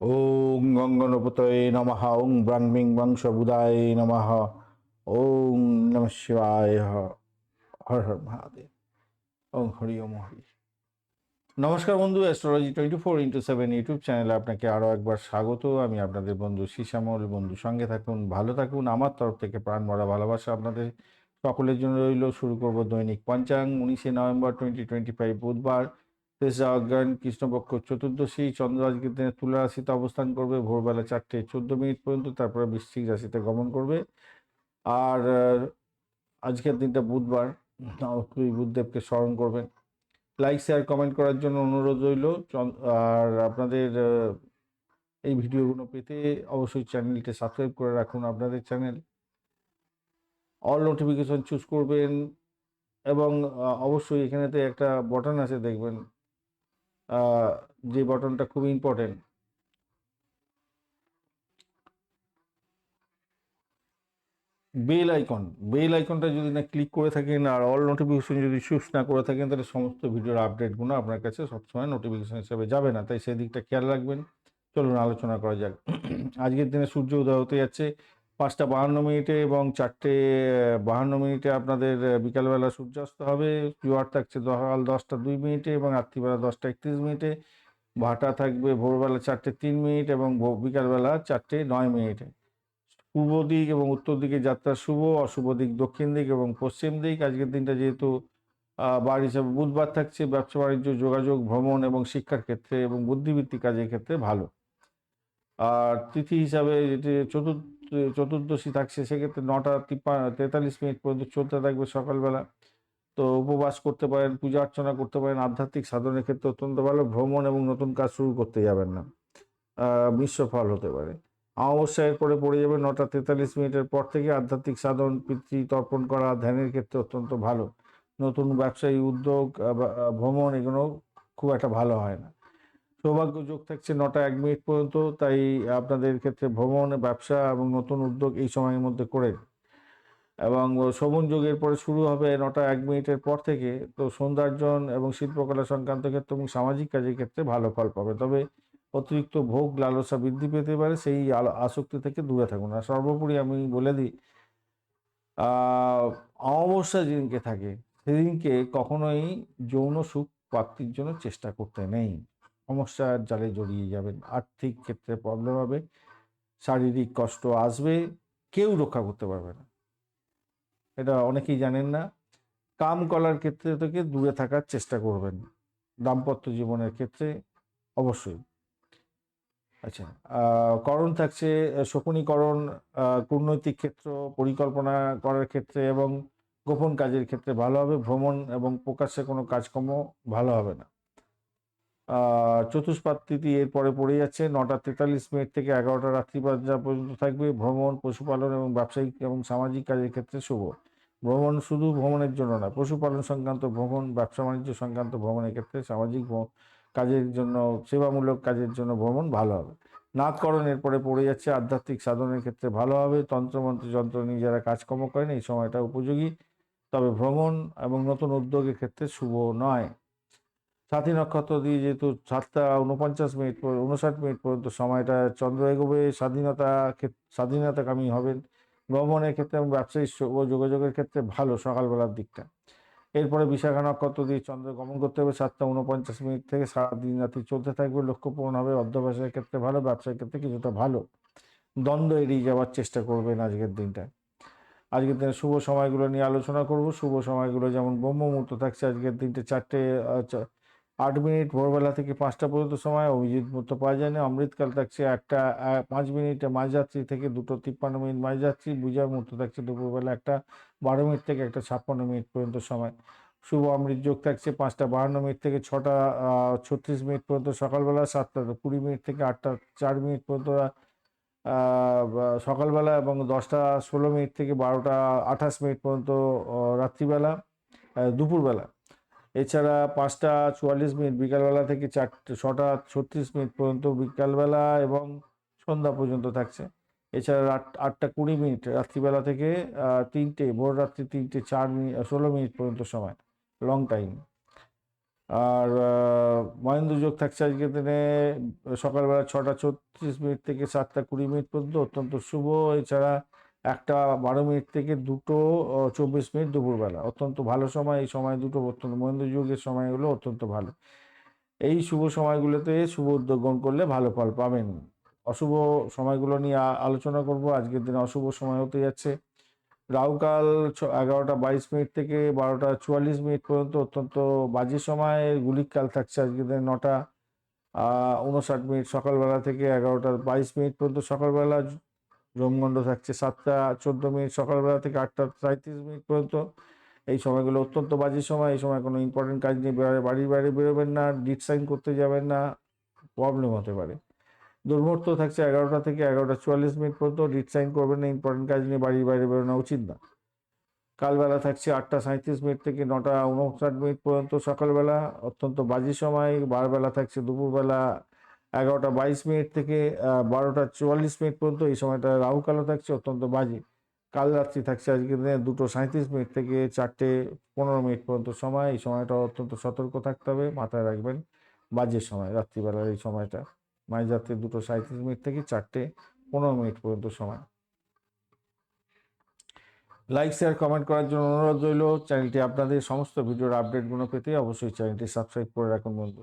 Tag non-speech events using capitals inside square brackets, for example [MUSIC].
ওং গঙ্গনপতয়ে নমঃ, ওং ব্রাহ্মিং বংশবুদায় নমঃ, ওং নম শিবায় হর হর মহাদেব। ওং হরি ওম হরি। নমস্কার বন্ধু astrology twenty four into seven YouTube চ্যানেলে আপনাকে আরও একবার স্বাগত। আমি আপনাদের বন্ধু শিশামল বন্ধু সঙ্গে থাকুন, ভালো থাকুন। আমার তরফ থেকে প্রাণ ভরা ভালোবাসা আপনাদের সকলের জন্য রইল। শুরু করব দৈনিক পঞ্চাং, উনিশে নভেম্বর টোয়েন্টি টোয়েন্টি ফাইভ বুধবার। তেসরা অজ্ঞান কৃষ্ণপক্ষ চতুর্দশী চন্দ্র আজকের দিনে তুলা রাশিতে অবস্থান করবে, ভোরবেলা চারটে চোদ্দ মিনিট পর্যন্ত, তারপরে বৃশ্চিক রাশিতে গমন করবে। আর আজকের দিনটা বুধবার তুই বুধদেবকে স্মরণ করবেন। লাইক শেয়ার কমেন্ট করার জন্য অনুরোধ রইল। আর আপনাদের এই ভিডিওগুলো পেতে অবশ্যই চ্যানেলটি সাবস্ক্রাইব করে রাখুন আপনাদের চ্যানেল। অল নোটিফিকেশন চুজ করবেন এবং অবশ্যই এখানেতে একটা বটন আছে দেখবেন। যে বটনটা খুব ইম্পর্টেন্ট বেল আইকন, বেল আইকনটা যদি না ক্লিক করে থাকেন আর অল নোটিফিকেশন যদি চুজ না করে থাকেন, তাহলে সমস্ত ভিডিওর আপডেটগুলো আপনার কাছে সবসময় নোটিফিকেশন হিসেবে যাবে না। তাই সেই দিকটা খেয়াল রাখবেন। চলুন আলোচনা করা যাক। [CLEARS THROAT] আজকের দিনে সূর্য উদয় হতে যাচ্ছে। পাঁচটা বাহান্ন মিনিটে এবং চারটে বাহান্ন মিনিটে আপনাদের বিকালবেলা সূর্যাস্ত হবে। পিওয়ার থাকছে সকাল দশটা দুই মিনিটে এবং রাত্রিবেলা দশটা একত্রিশ মিনিটে। ভাটা থাকবে ভোরবেলা চারটে তিন মিনিট এবং বিকালবেলা চারটে নয় মিনিটে। পূর্ব দিক এবং উত্তর দিকে যাত্রা শুভ, অশুভ দিক, দক্ষিণ দিক এবং পশ্চিম দিক। আজকের দিনটা যেহেতু বার হিসাবে বুধবার থাকছে, ব্যবসা বাণিজ্য, যোগাযোগ, ভ্রমণ এবং শিক্ষার ক্ষেত্রে এবং বুদ্ধিবৃত্তিক কাজের ক্ষেত্রে ভালো। আর তিথি হিসাবে যেটি, চতুর্থ চতুর্দশী থাকছে, সেক্ষেত্রে নটা তিপ্পা, তেতাল্লিশ মিনিট পর্যন্ত চলতে থাকবে সকালবেলা। তো উপবাস করতে পারেন, পূজা অর্চনা করতে পারেন, আধ্যাত্মিক সাধনের ক্ষেত্রে অত্যন্ত ভালো। ভ্রমণ এবং নতুন কাজ শুরু করতে যাবেন না। মিশ্র ফল হতে পারে। অমাবস্যা এরপরে পড়ে যাবে নটা তেতাল্লিশ মিনিটের পর থেকে আধ্যাত্মিক সাধন, পিতৃ তর্পণ করা ধ্যানের ক্ষেত্রে অত্যন্ত ভালো। নতুন ব্যবসায়ী, উদ্যোগ ভ্রমণ এগুলো খুব একটা ভালো হয় না। সৌভাগ্য যোগ থাকছে নটা এক মিনিট পর্যন্ত, তাই আপনাদের ক্ষেত্রে ভ্রমণ, ব্যবসা এবং নতুন উদ্যোগ এই সময়ের মধ্যে করে। এবং শোভন যোগের পরে শুরু হবে নটা এক মিনিটের পর থেকে, তো সৌন্দর্যন এবং শিল্পকলা সংক্রান্ত ক্ষেত্রে এবং সামাজিক কাজের ক্ষেত্রে ভালো ফল পাবে। তবে অতিরিক্ত ভোগ, লালসা বৃদ্ধি পেতে পারে, সেই আসক্তি থেকে দূরে থাকুন। আর সর্বোপরি আমি বলে দিই অমাবস্যা যেদিনকে থাকে, সেদিনকে কখনোই যৌন সুখ প্রাপ্তির জন্য চেষ্টা করতে নেই। সমস্যার জালে জড়িয়ে যাবেন আর্থিক ক্ষেত্রে প্রবলেম হবে, শারীরিক কষ্ট আসবে, কেউ রক্ষা করতে পারবে না। এটা অনেকেই জানেন না। কাম কলার ক্ষেত্রে থেকে দূরে থাকার চেষ্টা করবেন দাম্পত্য জীবনের ক্ষেত্রে অবশ্যই। আচ্ছা করণ থাকছে শকুনীকরণ কূটনৈতিক ক্ষেত্র, পরিকল্পনা করার ক্ষেত্রে এবং গোপন কাজের ক্ষেত্রে ভালো হবে, ভ্রমণ এবং প্রকাশ্যে কোনো কাজকর্ম ভালো হবে না। চতুষ্পাদ তিথি এরপরে পড়ে যাচ্ছে। নটা তেতাল্লিশ মিনিট থেকে এগারোটা রাত্রি পর্যন্ত পর্যন্ত থাকবে। ভ্রমণ, পশুপালন এবং ব্যবসায়িক এবং সামাজিক কাজের ক্ষেত্রে শুভ। ভ্রমণ শুধু ভ্রমণের জন্য না, পশুপালন সংক্রান্ত ভ্রমণ, ব্যবসা বাণিজ্য সংক্রান্ত ভ্রমণের ক্ষেত্রে সামাজিক কাজের জন্য, সেবামূলক কাজের জন্য ভ্রমণ ভালো হবে। নাথকরণ এরপরে পড়ে যাচ্ছে। আধ্যাত্মিক সাধনের ক্ষেত্রে ভালো হবে। তন্ত্রমন্ত্র যন্ত্র নিয়ে যারা কাজকর্ম করেন, এই সময়টা উপযোগী। তবে ভ্রমণ এবং নতুন উদ্যোগের ক্ষেত্রে শুভ নয়। সাথী নক্ষত্র দিয়ে যেহেতু সাতটা উনপঞ্চাশ মিনিট পর- উনষাট মিনিট পর্যন্ত সময়টা চন্দ্র এগোবে, স্বাধীনতা স্বাধীনতাকামী হবেন। ভ্রমণের ক্ষেত্রে এবং ব্যবসায়ী ও যোগাযোগের ক্ষেত্রে ভালো সকালবেলার দিকটা। এরপরে বিশাখা নক্ষত্র দিয়ে চন্দ্র গমন করতে হবে। সাতটা উনপঞ্চাশ মিনিট থেকে সারাদিন রাত্রি চলতে থাকবে। লক্ষ্য পূরণ হবে। অর্ধবাসের ক্ষেত্রে ভালো ব্যবসার ক্ষেত্রে কিছুটা ভালো। দ্বন্দ্ব এড়িয়ে যাওয়ার চেষ্টা করবেন আজকের দিনটা। আজকের দিনে শুভ সময়গুলো নিয়ে আলোচনা করব। শুভ সময়গুলো যেমন ব্রহ্ম মুহূর্ত থাকছে আজকের দিনটা চারটে আট মিনিট ভোরবেলা থেকে পাঁচটা পর্যন্ত সময় অভিজিৎ মুহূর্ত পাওয়া যায় না অমৃতকাল থাকছে একটা পাঁচ মিনিট মাঝরাত্রি থেকে দুটো তিপ্পান্ন মিনিট মাঝরাত্রি বুঝার মুহূর্ত থাকছে দুপুরবেলা একটা, বারো মিনিট থেকে একটা ছাপ্পান্ন মিনিট পর্যন্ত সময়। শুভ অমৃত যোগ থাকছে পাঁচটা, বাহান্ন মিনিট থেকে ছটা ছত্রিশ মিনিট পর্যন্ত সকালবেলা সাতটা, কুড়ি মিনিট থেকে আটটা, চার মিনিট পর্যন্ত সকালবেলা এবং দশটা, ষোলো মিনিট থেকে বারোটা, আঠাশ মিনিট পর্যন্ত রাত্রিবেলা দুপুরবেলা। এছাড়া পাঁচটা চুয়াল্লিশ মিনিট বিকালবেলা থেকে চারটে, ছটা ছত্রিশ মিনিট পর্যন্ত বিকালবেলা এবং সন্ধ্যা পর্যন্ত থাকছে। এছাড়া আট আটটা কুড়ি মিনিট রাত্রিবেলা থেকে তিনটে, ভোর রাত্রি তিনটে, চার মিনিট ষোলো মিনিট পর্যন্ত সময় লং টাইম আর মহেন্দ্র যোগ থাকছে আজকের দিনে, সকালবেলা ছটা ছত্রিশ মিনিট থেকে সাতটা কুড়ি মিনিট পর্যন্ত অত্যন্ত শুভ। এছাড়া একটা বারো মিনিট থেকে দুটো চব্বিশ মিনিট দুপুরবেলা। অত্যন্ত ভালো সময়, এই সময় দুটো অত্যন্ত, মহেন্দ্র যুগের সময়গুলো অত্যন্ত ভালো। এই শুভ সময়গুলোতে শুভ উদ্যোগ গ্রহণ করলে ভালো ফল পাবেন। অশুভ সময়গুলো নিয়ে আলোচনা করব। আজকের দিনে অশুভ সময় হতে যাচ্ছে। রাহুকাল এগারোটা বাইশ মিনিট থেকে বারোটা চুয়াল্লিশ মিনিট পর্যন্ত অত্যন্ত বাজে সময়। গুলিকাল থাকছে আজকের দিনে নটা উনষাট মিনিট সকালবেলা থেকে এগারোটা বাইশ মিনিট পর্যন্ত সকালবেলা জমগণ্ড থাকছে সাতটা চোদ্দ মিনিট সকালবেলা থেকে আটটা সাঁত্রিশ মিনিট পর্যন্ত। এই সময়গুলো অত্যন্ত বাজে সময়, এই সময় কোনো ইম্পর্টেন্ট কাজ নিয়ে বেরো- বাড়ির বাইরে বেরোবেন না ডিট সাইন করতে যাবেন না প্রবলেম হতে পারে। দুর্মুহূর্ত থাকছে এগারোটা থেকে এগারোটা চুয়াল্লিশ মিনিট পর্যন্ত ডিট সাইন করবেন না ইম্পর্টেন্ট কাজ নিয়ে বাড়ির বাইরে বেরোনো উচিত না। কালবেলা থাকছে আটটা সাঁত্রিশ মিনিট থেকে নটা উনষাট মিনিট পর্যন্ত সকালবেলা, অত্যন্ত বাজে সময়, বারবেলা থাকছে দুপুরবেলা এগারোটা বাইশ মিনিট থেকে বারোটা চুয়াল্লিশ মিনিট পর্যন্ত এই সময়টা রাহুকালও থাকছে, অত্যন্ত বাজে। কাল রাত্রি থাকছে আজকে দিনে দুটো সাঁত্রিশ মিনিট থেকে চারটে পনেরো মিনিট পর্যন্ত সময়। এই সময়টা অত্যন্ত সতর্ক থাকতে হবে, মাথায় রাখবেন, বাজে সময় রাত্রিবেলার এই সময়টা। মাঝরাত্রে দুটো সাঁত্রিশ মিনিট থেকে চারটে পনেরো মিনিট পর্যন্ত সময়। লাইক, শেয়ার, কমেন্ট করার জন্য অনুরোধ রইল। চ্যানেলটি আপনাদের সমস্ত ভিডিওর আপডেটগুলো পেতে অবশ্যই চ্যানেলটি সাবস্ক্রাইব করে রাখুন, বন্ধু।